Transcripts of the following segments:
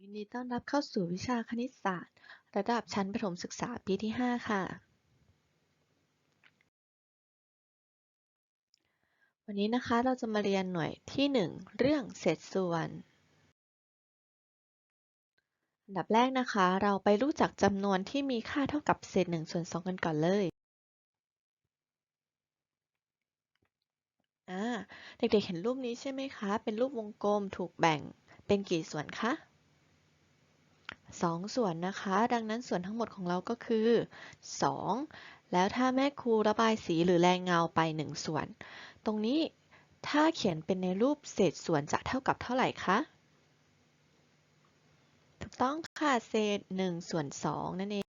ยินดีต้อนรับเข้าสู่วิชาคณิตศาสตร์ ระดับชั้นประถมศึกษาปีที่ 5 ค่ะ วันนี้นะคะเราจะมาเรียนหน่วยที่ 1 เรื่องเศษส่วน อันดับแรกนะคะเราไปรู้จักจำนวนที่มีค่าเท่ากับเศษ1ส่วน2กันก่อนเลยอ่าเด็กๆเห็นรูปนี้ใช่ไหมคะ เป็นรูปวงกลมถูกแบ่งเป็นกี่ส่วนคะ 2 ส่วนนะคะ ดังนั้นส่วนทั้งหมดของเราก็คือ 2 แล้วถ้าแม่ครูระบายสีหรือแรงเงาไป 1 ส่วน ตรงนี้ถ้าเขียนเป็นในรูปเศษส่วนจะเท่ากับเท่าไหร่คะ ถูกต้องค่ะ เศษ 1 ส่วน 2 นั่นเอง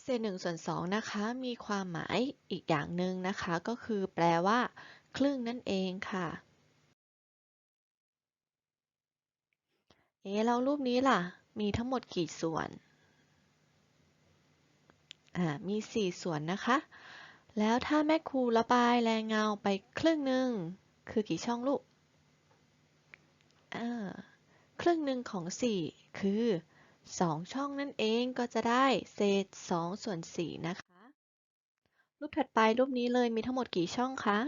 เศษ 1 ส่วน 2 นะคะ มีความหมายอีกอย่างหนึ่งนะคะ ก็คือแปลว่า ครึ่งนั่นเองค่ะ เอ๊ะแล้วรูปนี้ล่ะ มีทั้งหมดกี่ส่วน อ่า มี 4 ส่วนนะคะ แล้วถ้าแม่ครูระบายแรงเงาไปครึ่งหนึ่งคือกี่ช่องลูกอ่าครึ่งหนึ่งของ 4 คือ 2 ช่องนั่นเองก็จะได้เศษ 2 ส่วน 4 นะคะ รูปถัดไปรูปนี้เลยมีทั้งหมดกี่ช่องคะ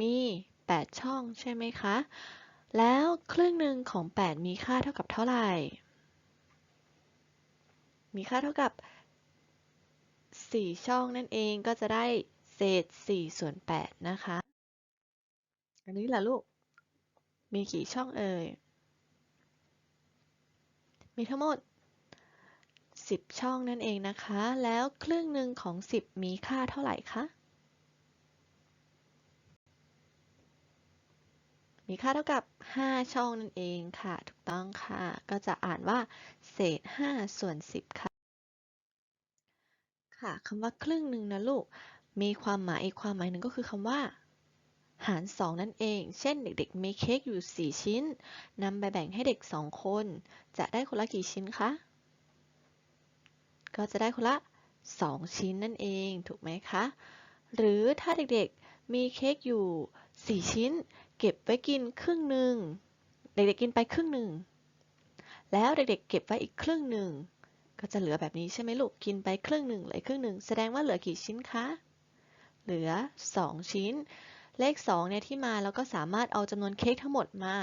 มี 8 ช่องใช่ไหมคะ แล้วครึ่งหนึ่งของ 8 มีค่าเท่ากับเท่าไหร่ มีค่าเท่ากับ 4 ช่องนั่นเองก็จะได้เศษ 4 ส่วน 8 นะคะ อันนี้ล่ะลูก มีกี่ช่องเอ่ย มีทั้งหมด 10 ช่องนั่นเองนะคะ แล้วครึ่งหนึ่งของ 10 มีค่าเท่าไหร่คะ มีค่าเท่ากับ 5 ช่องนั่นเองค่ะ ถูกต้องค่ะ ก็จะอ่านว่า เศษ 5 ส่วน 10 ค่ะ ค่ะคำว่าครึ่งหนึ่งนะลูก มีความหมายอีกความหมายหนึ่งก็คือคำว่า หาร 2 นั่นเอง เช่นเด็กๆ มีเค้กอยู่ 4 ชิ้นนำไปแบ่งให้เด็ก 2 คน จะได้คนละกี่ชิ้นคะ ก็จะได้คนละ 2 ชิ้นนั่นเอง ถูกไหมคะ หรือถ้าเด็กๆ มีเค้กอยู่ 4 ชิ้น เก็บไว้กินครึ่งหนึ่ง เด็กๆกินไปครึ่งหนึ่ง แล้วเด็กๆเก็บไว้อีกครึ่งหนึ่ง ก็จะเหลือแบบนี้ใช่ไหมลูก กินไปครึ่งหนึ่งเหลือครึ่งหนึ่ง แสดงว่าเหลือกี่ชิ้นคะ เหลือ 2 ชิ้น เลข2เนี่ยที่มาเราก็สามารถเอาจำนวนเค้กทั้งหมดมา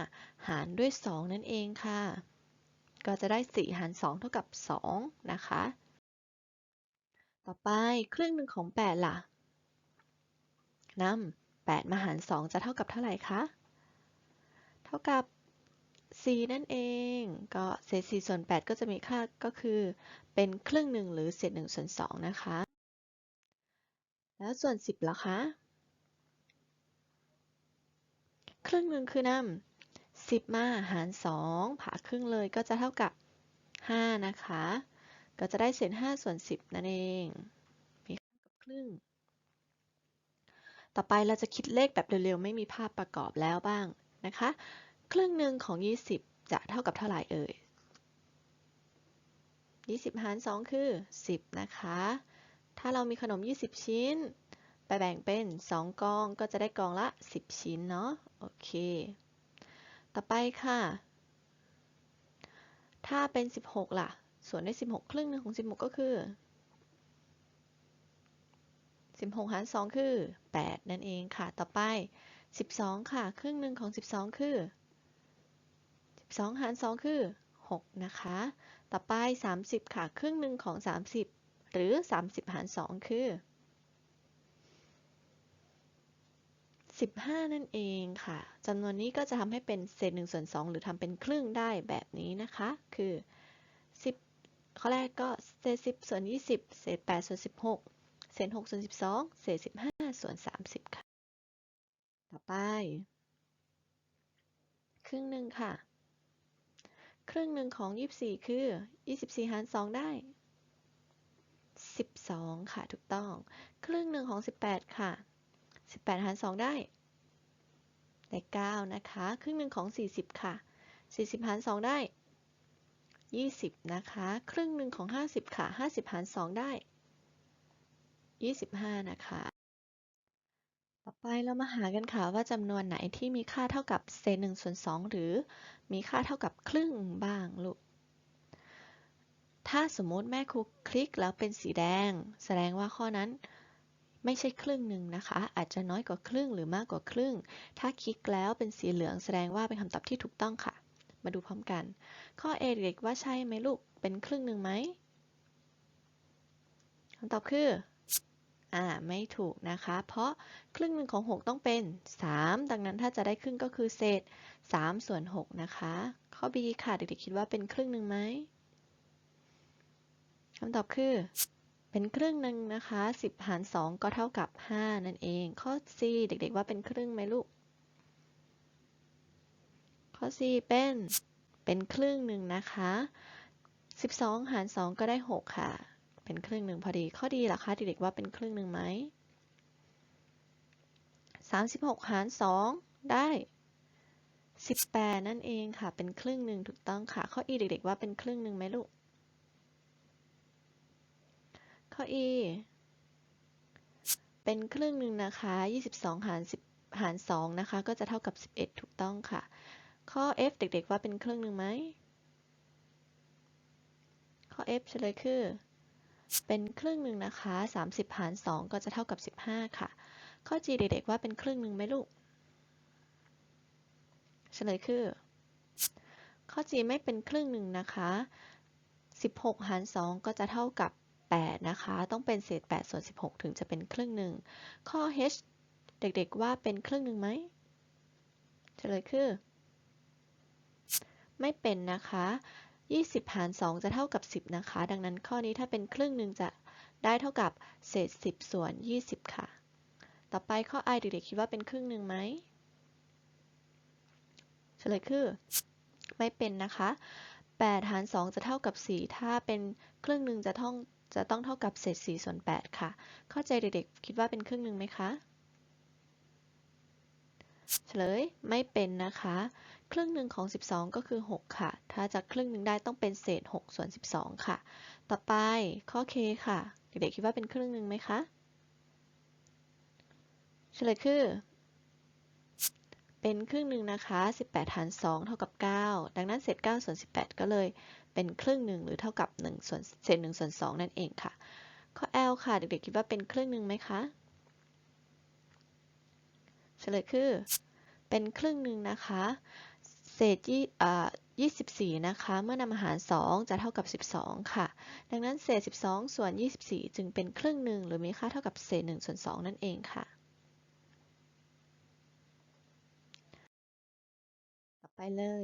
หารด้วย 2 นั่นเองค่ะ ก็จะได้ 4 หาร 2 เท่ากับ 2 นะคะ ต่อไปครึ่งหนึ่งของ 8 ล่ะ นำ8มาหาร 2 จะเท่ากับเท่าไหร่คะ เท่ากับ 4 นั่นเอง ก็เศษ4ส่วน 8 ก็จะมีค่าก็คือ เป็นครึ่งหนึ่งหรือเศษ1ส่วน2นะคะ แล้วส่วน 10ล่ะคะ ครึ่งหนึ่งคือนำ10 มาหาร 2 ผ่าครึ่งเลยก็จะเท่ากับ 5 นะคะ ก็จะได้เศษ5ส่วน 10 นั่นเอง มีค่ากับครึ่ง ต่อไปเราจะคิดเลขแบบเร็วๆ ไม่มีภาพประกอบแล้วบ้างนะคะ ครึ่งหนึ่งของ 20 จะเท่ากับเท่าไหร่เอ่ย 20 หาร 2 คือ 10 นะคะ ถ้าเรามีขนม 20 ชิ้น ไปแบ่งเป็น 2 กองก็จะได้กองละ 10 ชิ้นเนาะ โอเค ต่อไปค่ะ ถ้าเป็น 16 ล่ะ ส่วนได้16 ครึ่งหนึ่งของ 16 ก็คือ 16 หาร 2 คือ 8 นั่นเองค่ะ ต่อไป 12 ค่ะ ครึ่งหนึ่งของ 12 คือ 12 หาร 2 คือ 6 นะคะ ต่อไป 30 ค่ะ ครึ่งหนึ่งของ 30 หรือ 30 หาร 2 คือ 15 นั่นเองค่ะจำนวนนี้ก็จะทำให้เป็นเศษ1ส่วน2หรือทำเป็นครึ่งได้แบบนี้นะคะ คือ 10 ข้อแรกก็เศษ 10 ส่วน 20 เศษ 8 ส่วน 16 เศษ6ส่วน12เศษ15ส่วน30ค่ะ ต่อไป ครึ่งหนึ่งค่ะ ครึ่งหนึ่งของ24คือ24หาร2ได้12ค่ะถูกต้อง ครึ่งหนึ่งของ18ค่ะ18หาร2ได้ได้9นะคะ ครึ่งหนึ่งของ40ค่ะ40หาร2ได้20นะคะ ครึ่งหนึ่งของ50ค่ะ50หาร2ได้ 25 นะคะ ต่อไปเรามาหากันค่ะว่าจำนวนไหนที่มีค่าเท่ากับเศษหนึ่งส่วนสองหรือมีค่าเท่ากับครึ่งบ้างลูก ถ้าสมมติแม่ครูคลิกแล้วเป็นสีแดง แสดงว่าข้อนั้นไม่ใช่ครึ่งหนึ่งนะคะ อาจจะน้อยกว่าครึ่งหรือมากกว่าครึ่ง ถ้าคลิกแล้วเป็นสีเหลืองแสดงว่าเป็นคำตอบที่ถูกต้องค่ะ มาดูพร้อมกัน ข้อ A เด็กว่าใช่ไหมลูก เป็นครึ่งหนึ่งไหมคำตอบคือ อ่าไม่ถูกนะคะ เพราะครึ่งหนึ่งของ 6 ต้องเป็น 3 ดังนั้นถ้าจะได้ครึ่งก็คือเศษ 3 ส่วน 6 นะคะ ข้อ B ค่ะ เด็กๆคิดว่าเป็นครึ่งหนึ่งไหมคำตอบคือ เป็นครึ่งหนึ่งนะคะ 10 หาร 2 ก็เท่ากับ 5 นั่นเอง ข้อ C เด็กๆว่าเป็นครึ่งไหมลูก ข้อ C เป็น เป็นครึ่งหนึ่งนะคะ 12 หาร 2 ก็ได้ 6 ค่ะ เป็นครึ่งหนึ่งพอดี ข้อดีล่ะคะเด็กๆว่าเป็นครึ่งหนึ่งไหม36 หาร 2 ได้ 18 นั่นเองค่ะ เป็นครึ่งหนึ่งถูกต้องค่ะ ข้อ E เด็กๆว่าเป็นครึ่งหนึ่งไหมลูก ข้อ E เป็นครึ่งหนึ่งนะคะ 22 หาร 10 หาร 2 นะคะ ก็จะเท่ากับ 11 ถูกต้องค่ะ ข้อ F เด็กๆว่าเป็นครึ่งหนึ่งไหม ข้อ F เฉลยคือ เป็นครึ่งหนึ่งนะคะ 30 หาร 2 ก็จะเท่ากับ 15 ค่ะ ข้อ G เด็กๆว่าเป็นครึ่งหนึ่งไหมลูกเฉลยคือ ข้อ G ไม่เป็นครึ่งหนึ่งนะคะ 16 หาร 2 ก็จะเท่ากับ 8 นะคะ ต้องเป็นเศษ 8 ส่วน 16 ถึงจะเป็นครึ่งหนึ่ง ข้อ H เด็กๆว่าเป็นครึ่งหนึ่งไหมเฉลยคือ ไม่เป็นนะคะ 20 หาร 2 จะเท่ากับ 10 นะคะ ดังนั้นข้อนี้ถ้าเป็นครึ่งหนึ่งจะได้เท่ากับเศษ 10 ส่วน 20 ค่ะ ต่อไปข้อ I เด็กๆคิดว่าเป็นครึ่งหนึ่งไหมเฉลยคือ ไม่เป็นนะคะ 8 หาร 2 จะเท่ากับ 4 ถ้าเป็นครึ่งหนึ่งจะต้องจะต้องเท่ากับเศษ 4 ส่วน 8 ค่ะ เข้าใจเด็กๆคิดว่าเป็นครึ่งหนึ่งไหมคะ เฉลยไม่เป็นนะคะ ครึ่งหนึ่งของ 12 ก็คือ 6 ค่ะ ถ้าจะครึ่งหนึ่งได้ต้องเป็นเศษ 6 ส่วน 12 ค่ะ ต่อไปข้อ K ค่ะ เด็กๆคิดว่าเป็นครึ่งหนึ่งไหมคะเฉลยคือ เป็นครึ่งหนึ่งนะคะ 18 หาร 2 เท่ากับ 9 ดังนั้นเศษ 9 ส่วน 18 ก็เลยเป็นครึ่งหนึ่งหรือเท่ากับ1ส่วนเศษ1ส่วน2นั่นเองค่ะ ข้อ L ค่ะ เด็กๆคิดว่าเป็นครึ่งหนึ่งไหมคะเฉลยคือ เป็นครึ่งหนึ่งนะคะ ศษยี่24 นะคะ เมื่อนำอาหาร 2 จะเท่ากับ 12 ค่ะ ดังนั้นเศษ 12 ส่วน 24 จึงเป็นครึ่งหนึ่งหรือมีค่าเท่ากับเศษ 1 ส่วน 2 นั่นเองค่ะ ต่อไปเลย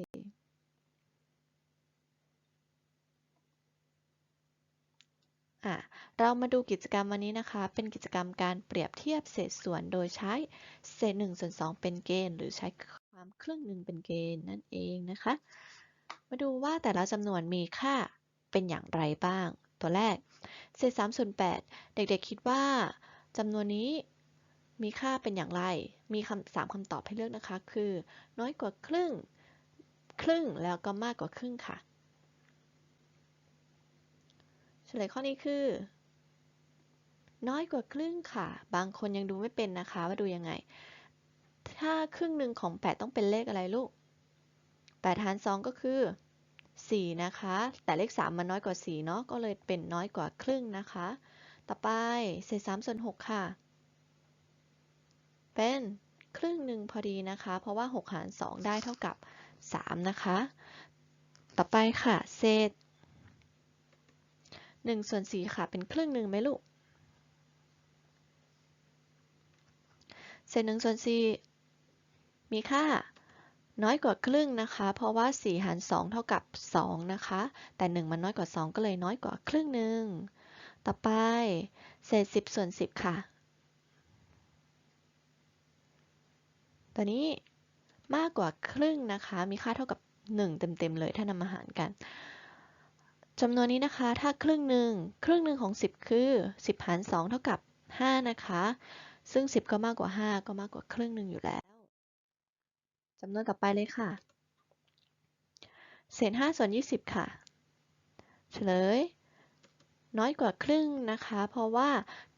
เรามาดูกิจกรรมวันนี้นะคะ เป็นกิจกรรมการเปรียบเทียบเศษส่วนโดยใช้เศษ1ส่วน2เป็นเกณฑ์หรือใช้ ความครึ่งหนึ่งเป็นเกณฑ์นั่นเองนะคะ มาดูว่าแต่ละจำนวนมีค่าเป็นอย่างไรบ้าง ตัวแรกเศษ3ส่วน8เด็กๆคิดว่าจำนวนนี้มีค่าเป็นอย่างไร มีคำสามคำตอบให้เลือกนะคะ คือ น้อยกว่าครึ่ง ครึ่งแล้วก็มากกว่าครึ่งค่ะ เฉลยข้อนี้คือ น้อยกว่าครึ่งค่ะ บางคนยังดูไม่เป็นนะคะว่าดูยังไง ถ้าครึ่งหนึ่งของ 8 ต้องเป็นเลขอะไรลูก 8 หาร 2 ก็คือ 4 นะคะ แต่เลข 3 มันน้อยกว่า 4 เนาะ ก็เลยเป็นน้อยกว่าครึ่งนะคะ ต่อไปเศษ3ส่วน6ค่ะ เป็นครึ่งหนึ่งพอดีนะคะ เพราะว่า 6 หาร 2 ได้เท่ากับ 3 นะคะ ต่อไปค่ะ เศษ1ส่วน4ค่ะ เป็นครึ่งหนึ่งไหมลูกเศษ1ส่วน4 มีค่าน้อยกว่าครึ่งนะคะ เพราะว่า 4 หาร 2 เท่ากับ 2 นะคะ แต่ 1 มันน้อยกว่า 2 ก็เลยน้อยกว่าครึ่งหนึ่ง ต่อไป เศษ 10 ส่วน 10 ค่ะ ตัวนี้มากกว่าครึ่งนะคะ มีค่าเท่ากับ 1 เต็มๆเลย ถ้านำมาหารกันจำนวนนี้นะคะ ถ้าครึ่งหนึ่ง ครึ่งหนึ่งของ 10 คือ 10 หาร 2 เท่ากับ 5 นะคะ ซึ่ง 10 ก็มากกว่า 5 ก็มากกว่าครึ่งหนึ่งอยู่แล้ว จำนวนต่อไปเลยค่ะ เศษ5ส่วน20 ค่ะ เฉลย น้อยกว่าครึ่งนะคะ เพราะว่า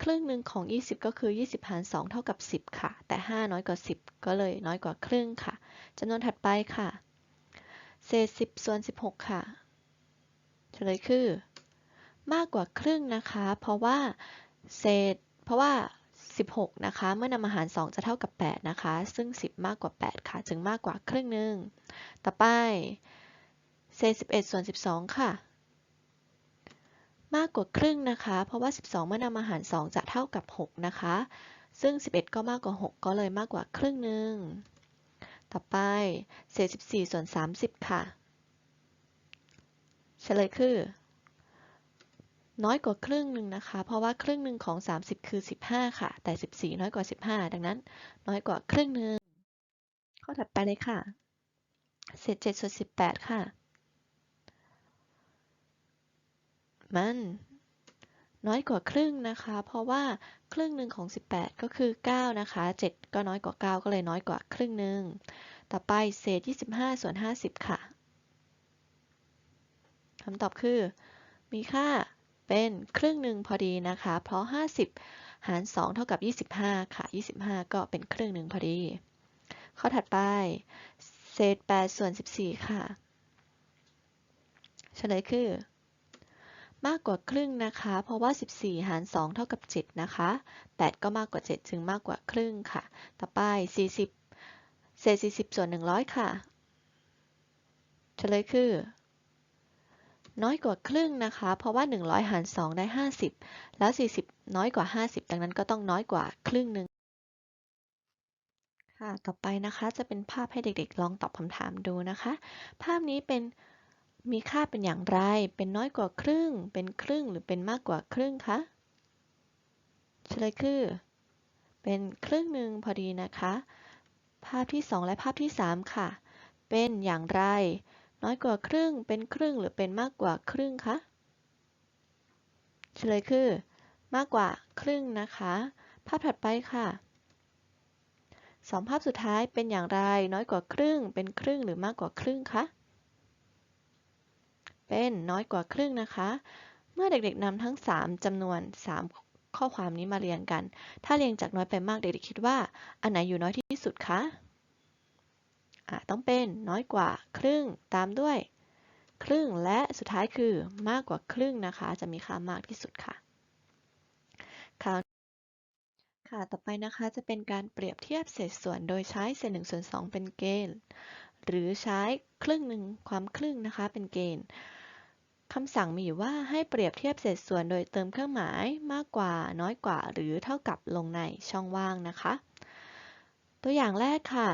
ครึ่งหนึ่งของ 20 ก็คือ 20หาร2เท่ากับ 10 ค่ะ แต่ 5 น้อยกว่า 10 ก็เลยน้อยกว่าครึ่งค่ะจำนวนถัดไปค่ะ เศษ 10 ส่วน 16 ค่ะ เฉลยคือ มากกว่าครึ่งนะคะ เพราะว่าเศษ เพราะว่า 16 นะคะ เมื่อนำมาหาร 2 จะเท่ากับ 8 นะคะ ซึ่ง 10 มากกว่า 8 ค่ะ จึงมากกว่าครึ่งหนึ่ง ต่อไป เศษ 11 ส่วน 12 ค่ะ มากกว่าครึ่งนะคะ เพราะว่า 12 เมื่อนำมาหาร 2 จะเท่ากับ 6 นะคะ ซึ่ง 11 ก็มากกว่า 6 ก็เลยมากกว่าครึ่งหนึ่ง ต่อไป เศษ 14 ส่วน 30 ค่ะ เฉลยคือ น้อยกว่าครึ่งหนึ่งนะคะ เพราะว่าครึ่งหนึ่งของ 30 คือ 15 ค่ะ แต่ 14 น้อยกว่า 15 ดังนั้น น้อยกว่าครึ่งหนึ่ง ข้อถัดไปเลยค่ะ เศษ7ส่วน18 ค่ะ มันน้อยกว่าครึ่งนะคะ เพราะว่าครึ่งหนึ่งของ 18 ก็คือ 9 นะคะ 7 ก็น้อยกว่า 9 ก็เลยน้อยกว่าครึ่งหนึ่ง ต่อไปเศษ 25 ส่วน 50 ค่ะ คำตอบคือ มีค่า เป็นครึ่งหนึ่งพอดีนะคะ เพราะ 50 หาร 2 เท่ากับ 25 ค่ะ 25 ก็เป็นครึ่งหนึ่งพอดี ข้อถัดไป เศษ 8 ส่วน 14 ค่ะ เฉลยคือ มากกว่าครึ่งนะคะ เพราะว่า 14 หาร 2 เท่ากับ 7 นะคะ 8 ก็มากกว่า 7 จึงมากกว่าครึ่งค่ะ ต่อไป 40 เศษ 40 ส่วน 100 ค่ะ เฉลยคือ น้อยกว่าครึ่งนะคะ เพราะว่า 100 หาร 2 ได้ 50 แล้ว 40 น้อยกว่า 50 ดังนั้นก็ต้องน้อยกว่าครึ่งหนึ่งค่ะ ต่อไปนะคะจะเป็นภาพให้เด็กๆ ลองตอบคำถามดูนะคะ ภาพนี้เป็นมีค่าเป็นอย่างไร เป็นน้อยกว่าครึ่ง เป็นครึ่งหรือเป็นมากกว่าครึ่งคะเฉลยคือ เป็นครึ่งหนึ่งพอดีนะคะ ภาพที่ 2 และภาพที่ 3 ค่ะ เป็นอย่างไร น้อยกว่าครึ่ง เป็นครึ่งหรือเป็นมากกว่าครึ่งคะเฉลยคือ มากกว่าครึ่งนะคะ ภาพถัดไปค่ะสองภาพสุดท้ายเป็นอย่างไร น้อยกว่าครึ่ง เป็นครึ่งหรือมากกว่าครึ่งคะเป็นน้อยกว่าครึ่งนะคะ เมื่อเด็กๆนำทั้ง 3จำนวน 3 ข้อความนี้มาเรียงกัน ถ้าเรียงจากน้อยไปมากเด็กๆคิดว่า อันไหนอยู่น้อยที่สุดคะ ต้องเป็นน้อยกว่าครึ่งตามด้วย ครึ่งและสุดท้ายคือมากกว่าครึ่งนะคะ จะมีค่ามากที่สุดค่ะ ค่ะค่ะต่อไปนะคะจะเป็นการเปรียบเทียบเศษส่วนโดยใช้เศษ1ส่วน2เป็นเกณฑ์ หรือใช้ครึ่งหนึ่งความครึ่งนะคะเป็นเกณฑ์คำสั่งมีอยู่ว่าให้เปรียบเทียบเศษส่วนโดยเติมเครื่องหมายมากกว่าน้อยกว่า หรือเท่ากับลงในช่องว่างนะคะ ตัวอย่างแรกค่ะ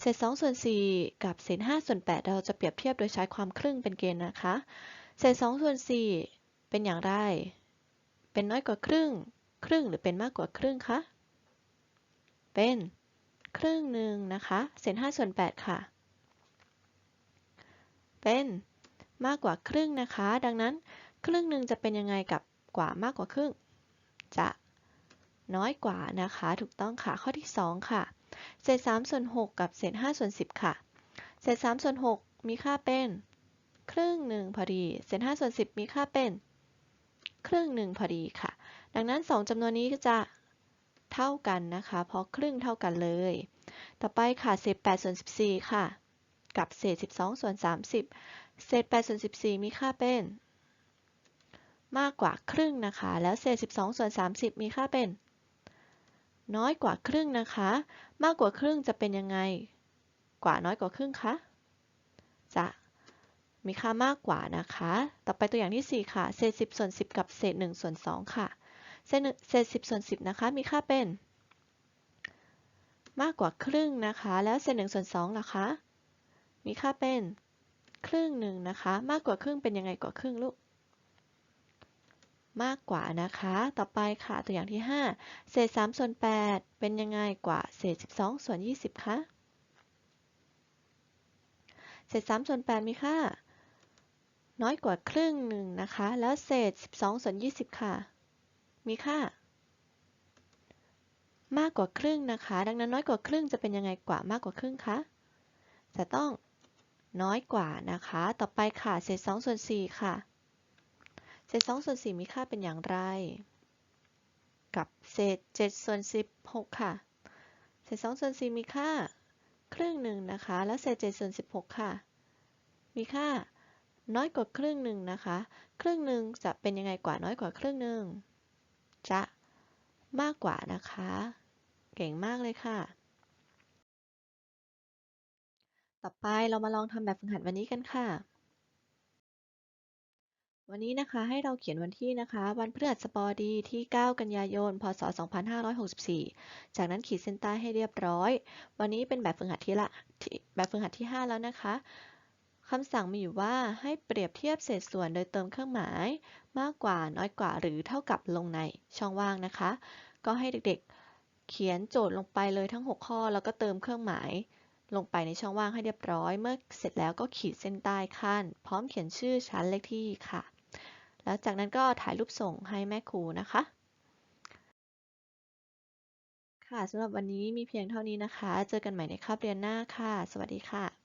เศษ2ส่วน4กับเศษ5ส่วน8เราจะเปรียบเทียบโดยใช้ความครึ่งเป็นเกณฑ์นะคะ เศษ2ส่วน4เป็นอย่างไร เป็นน้อยกว่าครึ่ง ครึ่งหรือเป็นมากกว่าครึ่งคะ เป็นครึ่งหนึ่งนะคะ เศษ5ส่วน8ค่ะ เป็นมากกว่าครึ่งนะคะ ดังนั้นครึ่งหนึ่งจะเป็นยังไงกับกว่ามากกว่าครึ่ง จะน้อยกว่านะคะ ถูกต้องค่ะ ข้อที่ 2 ค่ะ เศษ3ส่วน6กับเศษ5ส่วน10 ค่ะ เศษ3ส่วน6มีค่าเป็น ครึ่งหนึ่งพอดี เศษ5ส่วน10 มีค่าเป็น ครึ่งหนึ่งพอดีค่ะ ดังนั้น 2จำนวนนี้ก็จะเท่ากันนะคะ เพราะครึ่งเท่ากันเลย ต่อไปค่ะ เศษ8ส่วน14 ค่ะ กับเศษ 12 ส่วน 30 เศษ8ส่วน14 มีค่าเป็น มากกว่าครึ่งนะคะ แล้วเศษ 12 ส่วน 30 มีค่าเป็น น้อยกว่าครึ่งนะคะ มากกว่าครึ่งจะเป็นยังไง กว่าน้อยกว่าครึ่งคะจะมีค่ามากกว่านะคะ ต่อไปตัวอย่างที่ 4 ค่ะ เศษ 10 ส่วน 10 กับเศษ 1 ส่วน 2 ค่ะ เศษเศษ 10 ส่วน 10 นะคะ มีค่าเป็น มากกว่าครึ่งนะคะ แล้วเศษ 1 ส่วน2ล่ะคะ มีค่าเป็น ครึ่งหนึ่งนะคะ มากกว่าครึ่งเป็นยังไงกว่าครึ่งลูก มากกว่านะคะ ต่อไปค่ะตัวอย่างที่ 5 เศษ3ส่วน8เป็นยังไงกว่าเศษ 12 ส่วน 20 คะ เศษ3ส่วน 8 มีค่า น้อยกว่าครึ่งหนึ่งนะคะ แล้วเศษ 12 ส่วน 20 ค่ะ มีค่า มากกว่าครึ่งนะคะ ดังนั้นน้อยกว่าครึ่งจะเป็นยังไงกว่ามากกว่าครึ่งคะ จะต้องน้อยกว่านะคะ ต่อไปค่ะ เศษ2ส่วน4ค่ะ ศษ2ส่วน4มีค่าเป็นอย่างไร กับเศษ7ส่วน16 ค่ะ เศษ2ส่วน4มีค่าครึ่งหนึ่งนะคะ แล้วเศษ7ส่วน16 ค่ะ มีค่าน้อยกว่าครึ่งหนึ่งนะคะ ครึ่งหนึ่งจะเป็นยังไงกว่าน้อยกว่าครึ่งหนึ่ง จะมากกว่านะคะ เก่งมากเลยค่ะ ต่อไปเรามาลองทำแบบฝึกหัดวันนี้กันค่ะ วันนี้นะคะให้เราเขียนวันที่นะคะ วันพฤหัสบดีที่ 9 กันยายน พศ 2564 จากนั้นขีดเส้นใต้ให้เรียบร้อย วันนี้เป็นแบบฝึกหัดที่ละแบบฝึกหัดที่ 5 แล้วนะคะคำสั่งมีอยู่ว่าให้เปรียบเทียบเศษส่วนโดยเติมเครื่องหมาย มากกว่าน้อยกว่าหรือเท่ากับลงในช่องว่างนะคะ ก็ให้เด็กๆ เขียนโจทย์ลงไปเลยทั้ง 6 ข้อ แล้วก็เติมเครื่องหมายลงไปในช่องว่างให้เรียบร้อย เมื่อเสร็จแล้วก็ขีดเส้นใต้ขั้น พร้อมเขียนชื่อชั้นเลขที่ค่ะ แล้วจากนั้นก็ถ่ายรูปส่งให้แม่ครูนะคะ ค่ะสำหรับวันนี้มีเพียงเท่านี้นะคะ เจอกันใหม่ในคาบเรียนหน้าค่ะ สวัสดีค่ะ